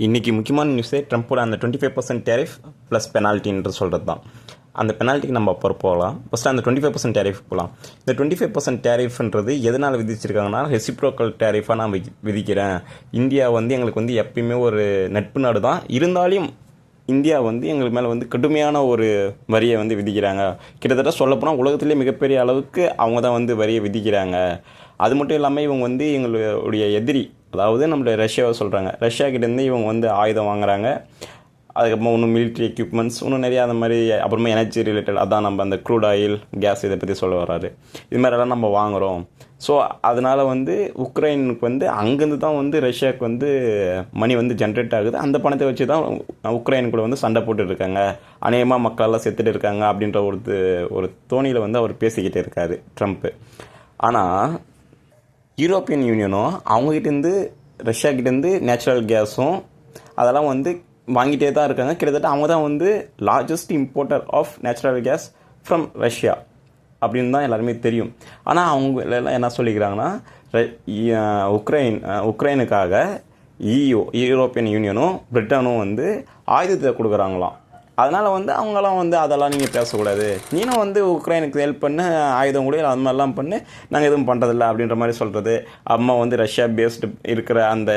இன்றைக்கி முக்கியமான நியூஸே ட்ரம்ப்போட அந்த twenty five percent tariff plus பெனால்ட்டின்ற சொல்கிறது தான் அந்த பெனால்ட்டிக்கு நம்ம அப்புறம் போகலாம். ஃபஸ்ட்டு அந்த டுவெண்ட்டி ஃபைவ் பர்சன்ட் டேரிஃப் போகலாம். இந்த டுவெண்ட்டி ஃபைவ் பர்சன்ட் டேரிஃப்ன்றது எதனால் விதிச்சிருக்காங்கன்னா ரெசிப்ரோக்கல் டேரிஃபாக நான் வி- விதிக்கிறேன். இந்தியா வந்து எங்களுக்கு வந்து எப்பயுமே ஒரு நட்பு நாடு தான் இருந்தாலும் இந்தியா வந்து எங்களுக்கு மேலே வந்து கடுமையான ஒரு வரியை வந்து விதிக்கிறாங்க. கிட்டத்தட்ட சொல்லப்போனால் உலகத்திலே மிகப்பெரிய அளவுக்கு அவங்க தான் வந்து வரியை விதிக்கிறாங்க. அது மட்டும் இல்லாமல் இவங்க வந்து எங்களுடைய எதிரி அதாவது நம்மளுடைய ரஷ்யாவை சொல்கிறாங்க ரஷ்யா கிட்டேருந்து இவங்க வந்து ஆயுதம் வாங்குறாங்க. அதுக்கப்புறமா இன்னும் மிலிட்ரி எக்யூப்மெண்ட்ஸ் இன்னும் நிறையா அந்த மாதிரி அப்புறமா எனர்ஜி ரிலேட்டட் அதான் நம்ம அந்த க்ரூட் ஆயில் கேஸ் இதை பற்றி சொல்ல வராரு இது மாதிரிலாம் நம்ம வாங்குகிறோம் ஸோ அதனால் வந்து உக்ரைனுக்கு வந்து அங்கேருந்து தான் வந்து ரஷ்யாவுக்கு வந்து மணி வந்து ஜென்ரேட் ஆகுது. அந்த பணத்தை வச்சு தான் உக்ரைன் கூட வந்து சண்டை போட்டுட்டு இருக்காங்க அநேகமாக மக்களெல்லாம் செத்துட்டு இருக்காங்க அப்படின்ற ஒரு ஒரு தோணியில் வந்து அவர் பேசிக்கிட்டு இருக்காரு ட்ரம்ப்பு ஆனால் யூரோப்பியன் யூனியனும் அவங்ககிட்டேருந்து ரஷ்யாக்கிட்டேருந்து நேச்சுரல் கேஸும் அதெல்லாம் வந்து வாங்கிட்டே தான் இருக்காங்க. கிட்டத்தட்ட அவங்க தான் வந்து largest importer of natural gas from Russia அப்படின்னு தான் எல்லாருமே தெரியும். ஆனால் அவங்க எல்லாம் என்ன சொல்லிக்கிறாங்கன்னா ர- இ- உக்ரைன் உக்ரைனுக்காக இயோ யூரோப்பியன் யூனியனும் பிரிட்டனும் வந்து ஆயுதத்தை கொடுக்குறாங்களாம். அதனால் வந்து அவங்களாம் வந்து அதெல்லாம் நீங்கள் பேசக்கூடாது. நீனும் வந்து உக்ரைனுக்கு ஹெல்ப் பண்ணு ஆயுதம் கூட அது மாதிரிலாம் பண்ணு நாங்கள் எதுவும் பண்ணுறதில்ல அப்படின்ற மாதிரி சொல்கிறது அம்மா வந்து ரஷ்யா பேஸ்டு இருக்கிற அந்த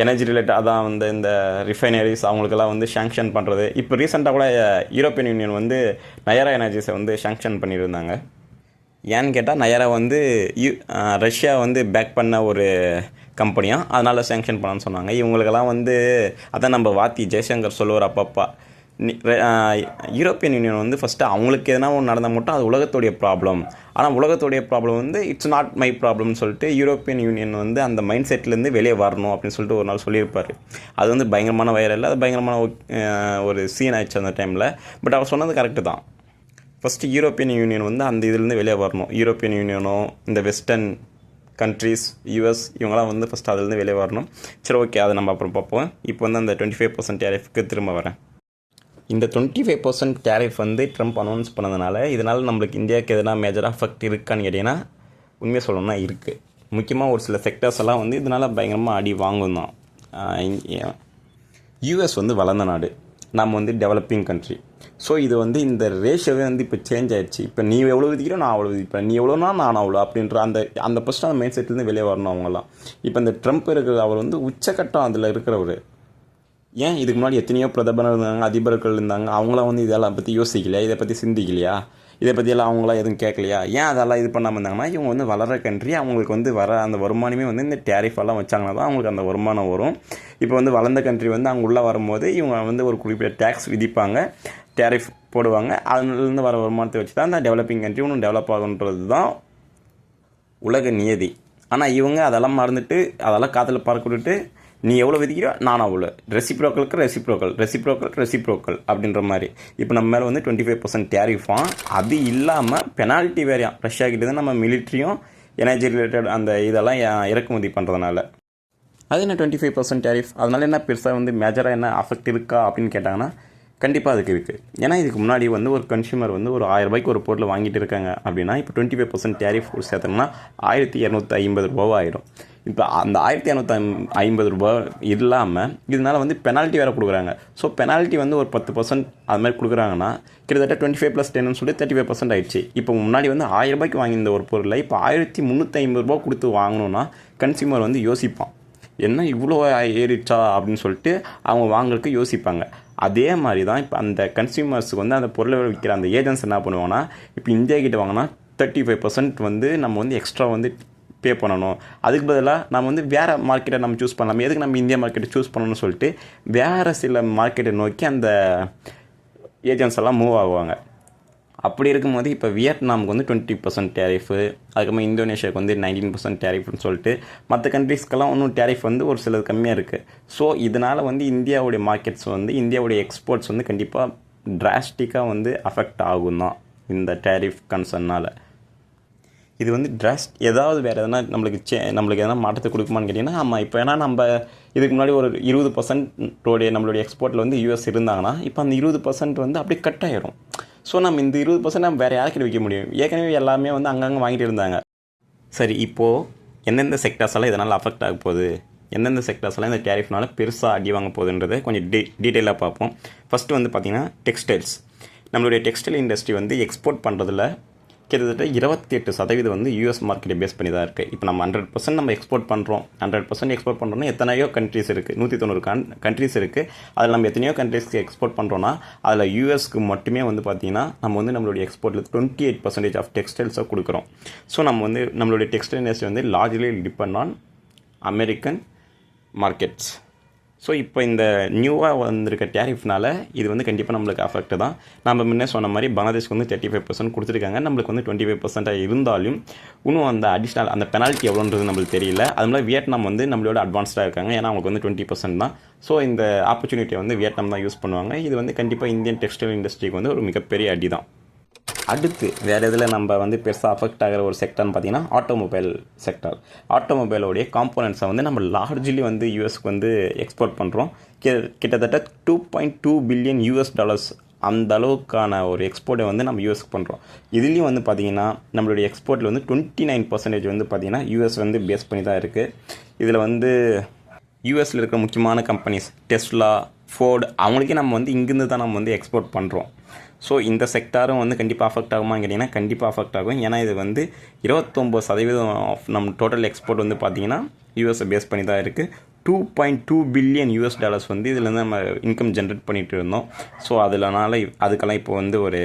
எனர்ஜி ரிலேட்டட் அதான் வந்து இந்த ரிஃபைனரிஸ் அவங்களுக்கெல்லாம் வந்து சேங்ஷன் பண்ணுறது இப்போ ரீசெண்டாக கூட யூரோப்பியன் யூனியன் வந்து நயரா எனர்ஜிஸை வந்து சேங்ஷன் பண்ணியிருந்தாங்க. ஏன்னு கேட்டால் நயரா வந்து யூ ரஷ்யா வந்து பேக் பண்ண ஒரு கம்பெனியாக அதனால் சேங்ஷன் பண்ணான்னு சொன்னாங்க. இவங்களுக்கெல்லாம் வந்து அதான் நம்ம வாத்தி ஜெய்சங்கர் சொல்லுவார் அப்பப்பா. யூரோப்பியன் யூனியன் வந்து ஃபஸ்ட்டு அவங்களுக்கு எதனா ஒன்று நடந்தால் மட்டும் அது உலகத்துடைய ப்ராப்ளம் ஆனால் உலகத்துடைய ப்ராப்ளம் வந்து இட்ஸ் நாட் மை ப்ராப்ளம்னு சொல்லிட்டு யூரோப்பியன் யூனியன் வந்து அந்த மைண்ட் செட்லேருந்து வெளியே வரணும் அப்படின்னு சொல்லிட்டு ஒரு நாள் சொல்லியிருப்பார். அது வந்து பயங்கரமான வைரல் அது பயங்கரமான ஒரு சீன் ஆயிடுச்சு அந்த டைமில் பட் அவர் சொன்னது கரெக்டு தான். ஃபஸ்ட்டு யூரோப்பியன் யூனியன் வந்து அந்த இதுலேருந்து வெளியே வரணும். யூரோப்பியன் யூனியனோ இந்த வெஸ்டர்ன் கண்ட்ரீஸ் யூஎஸ் இவங்களாம் வந்து ஃபஸ்ட் அதுலேருந்து வெளியே வரணும். சரி ஓகே அதை நம்ம அப்புறம் பார்ப்போம். இப்போ வந்து அந்த டுவெண்ட்டி ஃபைவ் பர்சன்ட் டேரிஃப்க்கு திரும்ப வரேன். இந்த டுவெண்ட்டி ஃபைவ் பர்சன்ட் டேரிஃப் வந்து ட்ரம்ப் அனௌன்ஸ் பண்ணதுனால இதனால் நம்மளுக்கு இந்தியாவுக்கு எதனா மேஜராக அஃபெக்ட் இருக்கான்னு கேட்டிங்கன்னா உண்மையாக சொல்லணும்னா இருக்குது முக்கியமாக ஒரு சில செக்டர்ஸ் எல்லாம் வந்து இதனால் பயங்கரமாக அடி வாங்கும் தான். யூஎஸ் வந்து வளர்ந்த நாடு. நம்ம வந்து டெவலப்பிங் கண்ட்ரி ஸோ இது வந்து இந்த ரேஷியோவே வந்து இப்போ சேஞ்ச் ஆயிடுச்சு. இப்போ நீ எவ்வளோ விதிக்கிறோ நான் அவ்வளோ விதிப்பேன். நீ எவ்வளோனா நான் அவ்வளோ அப்படின்ற அந்த அந்த ஃபஸ்ட்டு அந்த மைண்ட் செட்லேருந்து வெளியே வரணும் அவங்கெல்லாம். இப்போ இந்த ட்ரம்ப் இருக்கிற அவர் வந்து உச்சக்கட்டம் அதில் இருக்கிறவர். ஏன் இதுக்கு முன்னாடி எத்தனையோ பிரதமர் இருந்தாங்க அதிபர்கள் இருந்தாங்க அவங்களாம் வந்து இதெல்லாம் பற்றி யோசிக்கலையா? இதை பற்றி சிந்திக்கலையா? இதை பற்றியெல்லாம் அவங்களாம் எதுவும் கேட்கலையா? ஏன் அதெல்லாம் இது பண்ணாமல் இருந்தாங்கன்னா இவங்க வந்து வளர கண்ட்ரி அவங்களுக்கு வந்து வர அந்த வருமானமே வந்து இந்த டேரிஃப் எல்லாம் வச்சாங்கன்னா தான் அவங்களுக்கு அந்த வருமானம் வரும். இப்போ வந்து வளர்ந்த கண்ட்ரி வந்து அங்கே உள்ளே வரும்போது இவங்க வந்து ஒரு குறிப்பிட்ட டேக்ஸ் விதிப்பாங்க டேரிஃப் போடுவாங்க. அதுலேருந்து வர வருமானத்தை வச்சு தான் அந்த டெவலப்பிங் கண்ட்ரி ஒன்றும் டெவலப் ஆகுன்றது தான் உலக நியதி. ஆனால் இவங்க அதெல்லாம் மறந்துட்டு அதெல்லாம் காதில் பார்க்க விட்டுட்டு நீ எவ்வளோ விதிக்கிறோ நான் அவ்வளோ ரெசிப்ரோக்கலுக்கு ரெசிப்ரோக்கல் ரெசிப்ரோக்கல் ரெசிப்ரோக்கல் அப்படின்ற மாதிரி. இப்போ நம்ம மேலே வந்து டுவெண்ட்டி ஃபைவ் பர்சன்ட் டேரிஃபாம் அது இல்லாமல் பெனால்ட்டி வேறையாம். ரஷ்யா கிட்ட தான் நம்ம மிலிட்ரியும் எனர்ஜி ரிலேட்டட் அந்த இதெல்லாம் இறக்குமதி பண்ணுறதுனால அது என்ன டுவெண்ட்டி ஃபைவ் பர்சன்ட் டேரிஃப் அதனால என்ன பெருசாக வந்து மேஜராக என்ன அஃபெக்ட் இருக்கா அப்படின்னு கேட்டாங்கன்னா கண்டிப்பாக அதுக்கு இருக்குது ஏன்னா இதுக்கு முன்னாடி வந்து ஒரு கன்சியூமர் வந்து ஒரு ஆயிரம் ரூபாய்க்கு ஒரு பொருள் வாங்கிட்டு இருக்காங்க அப்படின்னா இப்போ டுவெண்ட்டி ஃபைவ் பர்சன்ட் டேரிஃப் சேர்த்தோம்னா ஆயிரத்தி இரநூத்தி ஐம்பது ரூபாவாயிரும் இப்போ அந்த ஆயிரத்தி இரநூத்தி ஐம்பது ரூபா இல்லாமல் இதனால வந்து பெனால்ட்டி வேறு கொடுக்குறாங்க. ஸோ பெனால்ட்டி வந்து ஒரு பத்து பர்சன்ட் அது மாதிரி கொடுக்குறாங்கன்னா கிட்டத்தட்ட டுவெண்ட்டி ஃபைவ் ப்ளஸ் டென்னு சொல்லி தேர்ட்டி ஃபைவ் பர்சன்ட் ஆயிடுச்சு. இப்போ முன்னாடி வந்து ஆயிரம் ரூபாய்க்கு வாங்கியிருந்த ஒரு பொருளை இப்போ ஆயிரத்தி முந்நூற்றி ஐம்பது ரூபா கொடுத்து வாங்கினோன்னா கன்சியூமர் வந்து யோசிப்பான். என்ன இவ்வளோ ஏறிடுச்சா அப்படின்னு சொல்லிட்டு அவங்க வாங்குறதுக்கு யோசிப்பாங்க. அதே மாதிரி தான் இப்போ அந்த கன்சியூமர்ஸுக்கு வந்து அந்த பொருளை விற்கிற அந்த ஏஜென்ட்ஸ் என்ன பண்ணுவாங்கன்னா இப்போ இந்தியா கிட்ட வாங்கினா தேர்ட்டி ஃபைவ் பர்சன்ட் வந்து நம்ம வந்து எக்ஸ்ட்ரா வந்து பே பண்ணணும். அதுக்கு பதிலாக நம்ம வந்து வேறு மார்க்கெட்டை நம்ம சூஸ் பண்ணலாம். எதுக்கு நம்ம இந்தியா மார்க்கெட்டை சூஸ் பண்ணணும்னு சொல்லிட்டு வேறு சில மார்க்கெட்டை நோக்கி அந்த ஏஜென்ட்ஸ் எல்லாம் மூவ் ஆகுவாங்க. அப்படி இருக்கும்போது இப்போ வியட்நாமுக்கு வந்து டுவெண்ட்டி பர்சன்ட் டேரிஃபு அதுக்கப்புறம் இந்தோனேஷியாவுக்கு வந்து நைன்டீன் பர்சன்ட் டேரிஃப்னு சொல்லிட்டு மற்ற கண்ட்ரீஸ்க்கெல்லாம் இன்னும் டேரிஃப் வந்து ஒரு சிலது கம்மியாக இருக்குது ஸோ இதனால் வந்து இந்தியாவுடைய மார்க்கெட்ஸ் வந்து இந்தியாவுடைய எக்ஸ்போர்ட்ஸ் வந்து கண்டிப்பாக டிராஸ்டிக்காக வந்து அஃபெக்ட் ஆகும் தான் இந்த டேரிஃப் கன்சர்னால் இது வந்து ட்ரெஸ் ஏதாவது வேறு எதனா நம்மளுக்கு சே நம்மளுக்கு எதனா மாற்றத்தை கொடுக்குமான்னு கேட்டிங்கன்னா ஆமாம் இப்போ ஏன்னா நம்ம இதுக்கு முன்னாடி ஒரு இருபது பர்சன்டோடைய நம்மளுடைய எக்ஸ்போர்ட்டில் வந்து யூஎஸ் இருந்தாங்கன்னா இப்போ அந்த இருபது பர்சன்ட் வந்து அப்படியே கட் ஆயிரும். ஸோ நம்ம இந்த இருபது பர்சன்ட் நம்ம வேறு யாருக்கிட்ட விற்க முடியும்? ஏற்கனவே எல்லாமே வந்து அங்கங்கே வாங்கிட்டு இருந்தாங்க. சரி இப்போது எந்தெந்த செக்டர்ஸ் எல்லாம் இதனால் அஃபெக்ட் ஆக போகுது? எந்தெந்த செக்டர்ஸ்லாம் இந்த டேரிஃப்னால பெருசாக அடி வாங்க போகுதுன்றதை கொஞ்சம் டீ டீட்டெயிலாக பார்ப்போம். ஃபஸ்ட்டு வந்து பார்த்திங்கன்னா டெக்ஸ்டைல்ஸ் நம்மளுடைய டெக்ஸ்டைல் இண்டஸ்ட்ரி வந்து எக்ஸ்போர்ட் பண்ணுறதுல கிட்டத்தட்ட இருபத்தி எட்டு சதவீதம் வந்து யூஎஸ் மார்க்கெட்டை பேஸ் பண்ணி தான் இருக்குது இப்போ நம்ம ஹண்ட்ரட் பர்சன்ட் நம்ம எக்ஸ்போர்ட் பண்ணுறோம் ஹண்ட்ரட் பர்சன்ட் எக்ஸ்போர்ட் பண்ணுறோம்னா எத்தனையோ கண்ட்ரீஸ் இருக்குது நூற்றி தொண்ணூறு கன் கண்ட்ரீஸ் இருக்குது அதில் நம்ம எத்தனையோ கண்ட்ரீஸ்க்கு எக்ஸ்போர்ட் பண்ணுறோன்னா அதில் யூஎஸ்க்கு மட்டுமே வந்து பார்த்திங்கன்னா நம்ம வந்து நம்மளுடைய எக்ஸ்போர்ட்டில் டுவெண்ட்டி எயிட் பர்சன்டேஜ் ஆஃப் டெக்ஸ்டைல்ஸை கொடுக்குறோம். ஸோ நம்ம வந்து நம்மளுடைய டெக்ஸ்டைல் இண்டஸ்ட்ரி வந்து largely depend on American markets so இப்போ இந்த நியூவாக வந்திருக்க டேரிஃப்னால இது வந்து கண்டிப்பாக நம்மளுக்கு அஃபெக்ட் தான். நம்ம முன்னே சொன்ன மாதிரி பங்களாதேஷ்க்கு வந்து தேர்ட்டி ஃபைவ் பர்சன்ட் கொடுத்துருக்காங்க. நம்மளுக்கு வந்து டுவெண்ட்டி ஃபைவ் பர்சன்ட்டாக இருந்தாலும் இன்னும் அந்த அடிஷ்னல் அந்த பெனால்ட்டி எவ்வளோன்றது நம்மளுக்கு தெரியல. அது மாதிரி வியட்நாம் வந்து நம்மளோட அட்வான்ஸ்டாக இருக்காங்க. ஏன்னா அவங்களுக்கு வந்து டுவெண்ட்டி பர்சன்ட் தான். ஸோ இந்த ஆப்பர்ச்சுனிட்டியை வந்து வியட்நாம் தான் யூஸ் பண்ணுவாங்க. இது வந்து கண்டிப்பாக இந்தியன் டெக்ஸ்டைல் இண்டஸ்ட்ரிக்கு வந்து ஒரு மிகப்பெரிய அடி தான். அடுத்து வேறு இதில் நம்ம வந்து பெருசாக அஃபெக்ட் ஆகிற ஒரு செக்டர்னு பார்த்தீங்கன்னா ஆட்டோமொபைல் செக்டர் ஆட்டோமொபைலோடைய காம்போனன்ட்ஸை வந்து நம்ம லார்ஜ்லி வந்து யூஎஸ்க்கு வந்து எக்ஸ்போர்ட் பண்ணுறோம் கிட்டத்தட்ட two point two billion US dollars அந்த அளவுக்கான ஒரு எக்ஸ்போர்ட்டை வந்து நம்ம யூஎஸ்க்கு பண்ணுறோம் இதுலேயும் வந்து பார்த்திங்கன்னா நம்மளுடைய எக்ஸ்போர்ட்டில் வந்து டுவெண்ட்டி நைன் பர்சன்டேஜ் வந்து பார்த்திங்கன்னா யூஎஸ் வந்து பேஸ் பண்ணி தான் இருக்குது இதில் வந்து யூஎஸில் இருக்கிற முக்கியமான கம்பெனிஸ் டெஸ்லா ஃபோர்டு அவங்களுக்கே நம்ம வந்து இங்கேருந்து தான் நம்ம வந்து எக்ஸ்போர்ட் பண்ணுறோம் ஸோ இந்த செக்டாரும் வந்து கண்டிப்பாக அஃபெக்ட் ஆகுமான்னு கேட்டிங்கன்னா கண்டிப்பாக அஃபெக்ட் ஆகும். ஏன்னா இது வந்து இருபத்தொம்போது சதவீதம் ஆஃப் நம்ம டோட்டல் எக்ஸ்போர்ட் வந்து பார்த்திங்கன்னா யூஎஸை பேஸ் பண்ணி தான் இருக்குது two point two billion US dollars வந்து இதுலேருந்து நம்ம இன்கம் ஜென்ரேட் பண்ணிகிட்டு இருந்தோம். ஸோ அதனால அதுக்கெல்லாம் இப்போ வந்து ஒரு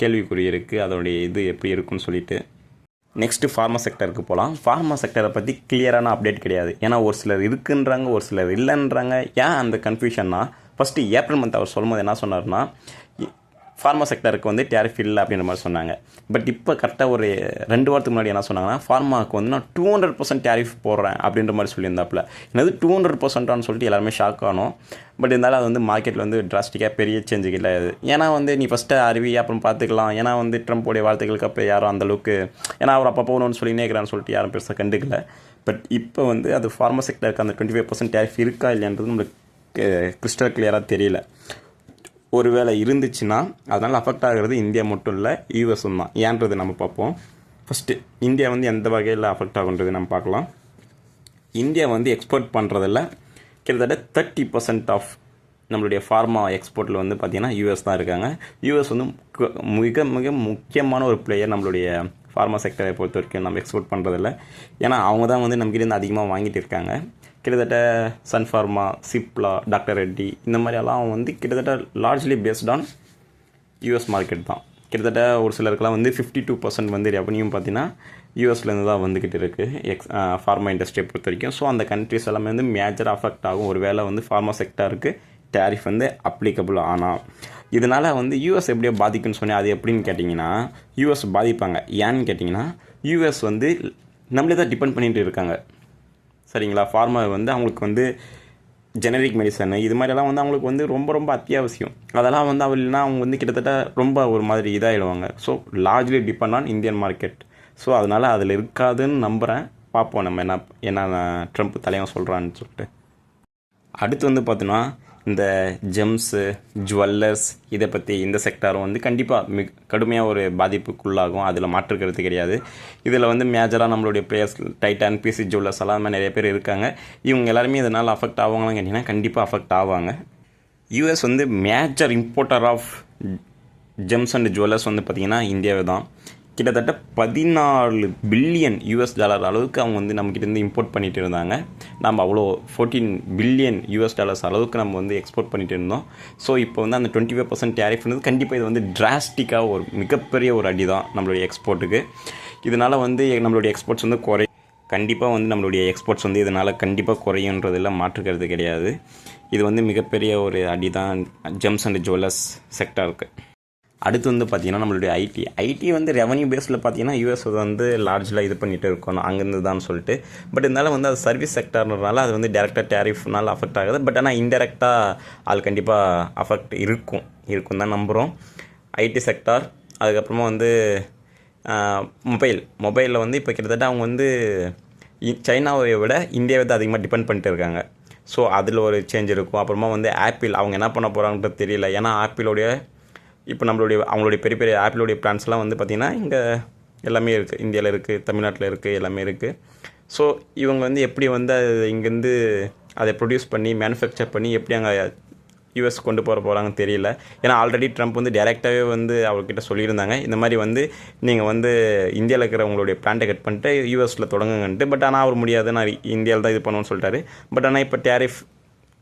கேள்விக்குறி இருக்குது அதோடைய இது எப்படி இருக்குன்னு சொல்லிட்டு. நெக்ஸ்ட்டு ஃபார்மா செக்டருக்கு போகலாம் ஃபார்மா செக்டரை பற்றி கிளியரான அப்டேட் கிடையாது. ஏன்னா ஒரு சிலர் இருக்குன்றாங்க ஒரு சிலர் இல்லைன்றாங்க. ஏன் அந்த கன்ஃபியூஷன்னா ஃபஸ்ட்டு ஏப்ரல் மந்த் அவர் சொல்லும்போது என்ன சொன்னார்னா ஃபார்மா செக்டருக்கு வந்து டேரிஃப் இல்லை அப்படின்ற மாதிரி சொன்னாங்க. பட் இப்போ கரெக்டாக ஒரு ரெண்டு வாரத்துக்கு முன்னாடி என்ன சொன்னாங்கன்னா ஃபார்மாவுக்கு வந்து நான் டூ ஹண்ட்ரட் பர்சன்ட் டேரிஃப் போடுறேன் அப்படின்ற மாதிரி சொல்லியிருந்தாப்புல. என்னது டூ ஹண்ட்ரட் பர்சன்ட்டான்னு சொல்லிட்டு எல்லாருமே ஷாக் ஆனோம். பட் இருந்தாலும் அது வந்து மார்க்கெட்டில் வந்து டிராஸ்டிக்காக பெரிய சேஞ்சு கிடையாது ஏன்னா வந்து நீ ஃபஸ்ட்டு அறிவி அப்புறம் பார்த்துக்கலாம். ஏன்னா வந்து ட்ரம்ப்போடைய வார்த்தைகளுக்கு அப்போ யாரும் அந்தளவுக்கு ஏன்னா அவர் அப்போ போகணும்னு சொல்லி நேக்கிறான்னு சொல்லிட்டு யாரும் பெருசாக கண்டுக்கல. பட் இப்போ வந்து அது ஃபார்மா செக்டருக்கு அந்த டுவெண்ட்டி ஃபைவ் பர்சன்ட் டேரிஃப் இருக்கா இல்லைன்றது நம்மளுக்கு கிறிஸ்டல் கிளியராக தெரியல. ஒருவேளை இருந்துச்சுன்னா அதனால் அஃபெக்ட் ஆகிறது இந்தியா மட்டும் இல்லை யூஎஸும் தான். ஏன்றது நம்ம பார்ப்போம். ஃபஸ்ட்டு இந்தியா வந்து எந்த வகையில் அஃபெக்ட் ஆகுன்றது நம்ம பார்க்கலாம். இந்தியா வந்து எக்ஸ்போர்ட் பண்ணுறதில் கிட்டத்தட்ட தேர்ட்டி பர்சன்ட் ஆஃப் நம்மளுடைய ஃபார்மா எக்ஸ்போர்ட்டில் வந்து பார்த்திங்கன்னா யூஎஸ் தான் இருக்காங்க. யூஎஸ் வந்து மிக மிக முக்கியமான ஒரு பிளேயர் நம்மளுடைய ஃபார்மா செக்டரை பொறுத்த வரைக்கும் நம்ம எக்ஸ்போர்ட் பண்ணுறதில்ல ஏன்னா அவங்க தான் வந்து நம்மகிட்ட அதிகமாக வாங்கிட்டு இருக்காங்க. கிட்டத்தட்ட Sun Pharma Cipla doctor Reddy இந்த மாதிரியெல்லாம் வந்து கிட்டத்தட்ட largely based on US market தான். கிட்டத்தட்ட ஒரு சிலருக்குலாம் வந்து ஃபிஃப்டி டூ பர்சன்ட் வந்து ரெவன்யூ பார்த்தீங்கன்னா யூஎஸ்லேருந்து தான் வந்துக்கிட்டு இருக்குது எக்ஸ் ஃபார்மா இண்டஸ்ட்ரியை பொறுத்த வரைக்கும். ஸோ அந்த கண்ட்ரிஸ் எல்லாமே வந்து மேஜர் அஃபெக்ட் ஆகும். ஒரு வேளை வந்து ஃபார்மா செக்டருக்கு டேரிஃப் வந்து அப்ளிகபிள் ஆனால் இதனால் வந்து யூஎஸ் எப்படியோ பாதிக்குன்னு சொன்னேன். அது எப்படின்னு கேட்டிங்கன்னா யூஎஸ் பாதிப்பாங்க. ஏன்னு கேட்டிங்கன்னா யூஎஸ் வந்து நம்மளே தான் டிபெண்ட் பண்ணிகிட்டு இருக்காங்க. சரிங்களா? ஃபார்மர் வந்து அவங்களுக்கு வந்து ஜெனரிக் மெடிசனு இது மாதிரிலாம் வந்து அவங்களுக்கு வந்து ரொம்ப ரொம்ப அத்தியாவசியம். அதெல்லாம் வந்து அவர் இல்லைனா அவங்க வந்து கிட்டத்தட்ட ரொம்ப ஒரு மாதிரி இதாகிடுவாங்க so largely depend on Indian market so அதனால் அதில் இருக்காதுன்னு நம்புகிறேன் பார்ப்போம் நம்ம என்ன என்ன ட்ரம்ப் தலைவன் சொல்கிறான்னு சொல்லிட்டு. அடுத்து வந்து பார்த்தோன்னா இந்த ஜெம்ஸு ஜுவல்லர்ஸ் இதை பற்றி இந்த செக்டாரும் வந்து கண்டிப்பாக மிக கடுமையாக ஒரு பாதிப்புக்குள்ளாகும். அதில் மாற்றுக்கிறது கிடையாது. இதில் வந்து மேஜராக நம்மளுடைய பிளேயர்ஸ் டைட்டான் பிசி ஜுவல்லர்ஸ் எல்லாமே நிறைய பேர் இருக்காங்க. இவங்க எல்லாருமே இதனால் அஃபெக்ட் ஆவாங்களான்னு கேட்டிங்கன்னா கண்டிப்பாக அஃபெக்ட் ஆவாங்க. யூஎஸ் வந்து major importer of gems and jewellers வந்து பார்த்திங்கன்னா இந்தியாவை தான் கிட்டத்தட்ட பதினாலு பில்லியன் யூஎஸ் டாலர் அளவுக்கு அவங்க வந்து நம்மக்கிட்டேருந்து இம்போர்ட் பண்ணிகிட்டு இருந்தாங்க. நம்ம அவ்வளோ ஃபோர்டீன் பில்லியன் யூஎஸ் டாலர்ஸ் அளவுக்கு நம்ம வந்து எக்ஸ்போர்ட் பண்ணிகிட்டு இருந்தோம். ஸோ இப்போ வந்து அந்த டுவெண்ட்டி ஃபைவ் பர்சன்ட் டேரிஃப்ன்றது கண்டிப்பாக இது வந்து டிராஸ்டிக்காக ஒரு மிகப்பெரிய ஒரு அடி தான் நம்மளுடைய எக்ஸ்போர்ட்டுக்கு இதனால் வந்து நம்மளுடைய எக்ஸ்போர்ட்ஸ் வந்து குறை கண்டிப்பாக வந்து நம்மளுடைய எக்ஸ்போர்ட்ஸ் வந்து இதனால் கண்டிப்பாக குறையுன்றதில் மாற்றுக்கிறது கிடையாது. இது வந்து மிகப்பெரிய ஒரு அடி தான் ஜெம்ஸ் அண்ட் ஜுவல்லர்ஸ் செக்டருக்கு அடுத்து வந்து பார்த்திங்கன்னா நம்மளுடைய ஐடி ஐடி வந்து ரெவன்யூ பேஸில் பார்த்தீங்கன்னா யூஎஸ் வந்து லார்ஜில் இது பண்ணிகிட்டு இருக்கணும் அங்கேருந்து தான் சொல்லிட்டு. பட் இருந்தாலும் வந்து அது சர்வீஸ் செக்டர்னால அது வந்து டேரெக்டாக டேரிஃப்னால அஃபெக்ட் ஆகுது. பட் ஆனால் இன்டெரக்டாக அது கண்டிப்பாக அஃபெக்ட் இருக்கும் இருக்கும் தான் நம்புகிறோம் ஐடி செக்டார் அதுக்கப்புறமா வந்து மொபைல் மொபைலில் வந்து இப்போ கிட்டத்தட்ட அவங்க வந்து சைனாவை விட இந்தியாவை தான் அதிகமாக டிபெண்ட் பண்ணிட்டு இருக்காங்க. ஸோ அதில் ஒரு சேஞ்ச் இருக்கும். அப்புறமா வந்து ஆப்பிள் அவங்க என்ன பண்ண போகிறாங்கன்றது தெரியல. ஏன்னா ஆப்பிளோடைய இப்போ நம்மளுடைய அவங்களுடைய பெரிய பெரிய ஆப்பிளுடைய பிளான்ஸ்லாம் வந்து பார்த்திங்கன்னா இங்கே எல்லாமே இருக்குது. இந்தியாவில் இருக்குது தமிழ்நாட்டில் இருக்குது எல்லாமே இருக்குது. ஸோ இவங்க வந்து எப்படி வந்து அது இங்கேருந்து அதை ப்ரொடியூஸ் பண்ணி மேனுஃபேக்சர் பண்ணி எப்படி அங்கே யூஎஸ் கொண்டு போகிற போகிறாங்கன்னு தெரியல. ஏன்னா ஆல்ரெடி ட்ரம்ப் வந்து டேரெக்டாகவே வந்து அவர்கிட்ட சொல்லியிருந்தாங்க. இந்த மாதிரி வந்து நீங்கள் வந்து இந்தியாவில் இருக்கிற உங்களுடைய பிளான்ட்டை கட் பண்ணிட்டு யூஎஸில் தொடங்குங்கன்ட்டு. பட் ஆனால் அவர் முடியாது. நான் இந்தியாவில் தான் இது பண்ணுவேன்னு சொல்லிட்டாரு. பட் ஆனால் இப்போ டேரிஃப்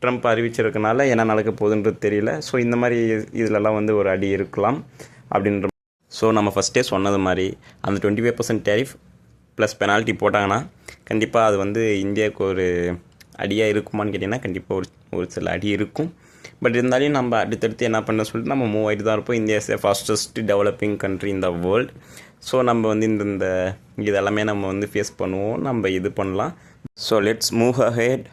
ட்ரம்ப் அறிவிச்சிருக்கனால என்ன நடக்க போகுதுன்றது தெரியல. ஸோ இந்த மாதிரி இதிலலாம் வந்து ஒரு அடி இருக்கலாம் அப்படின்ற ஸோ நம்ம ஃபஸ்ட்டே சொன்னது மாதிரி அந்த twenty five percent tariff plus penalty போட்டாங்கன்னா கண்டிப்பாக அது வந்து இந்தியாவுக்கு ஒரு அடியாக இருக்குமான்னு கேட்டிங்கன்னா கண்டிப்பாக ஒரு ஒரு சில அடி இருக்கும். பட் இருந்தாலும் நம்ம அடுத்தடுத்து என்ன பண்ண சொல்லிட்டு நம்ம மூவ் ஆகிட்டு தான் இருப்போம். India is fastest developing country in the world so நம்ம வந்து இந்த இந்த இதெல்லாமே நம்ம வந்து ஃபேஸ் பண்ணுவோம். நம்ம இது பண்ணலாம். ஸோ லெட்ஸ் மூவ் அஹெட்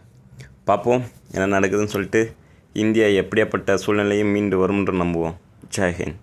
பார்ப்போம் என்ன நடக்குதுன்னு சொல்லிட்டு இந்தியா எப்படியாப்பட்ட சூழ்நிலையும் மீண்டு வரும்ன்ற நம்புவோம். ஜெய்ஹிந்த்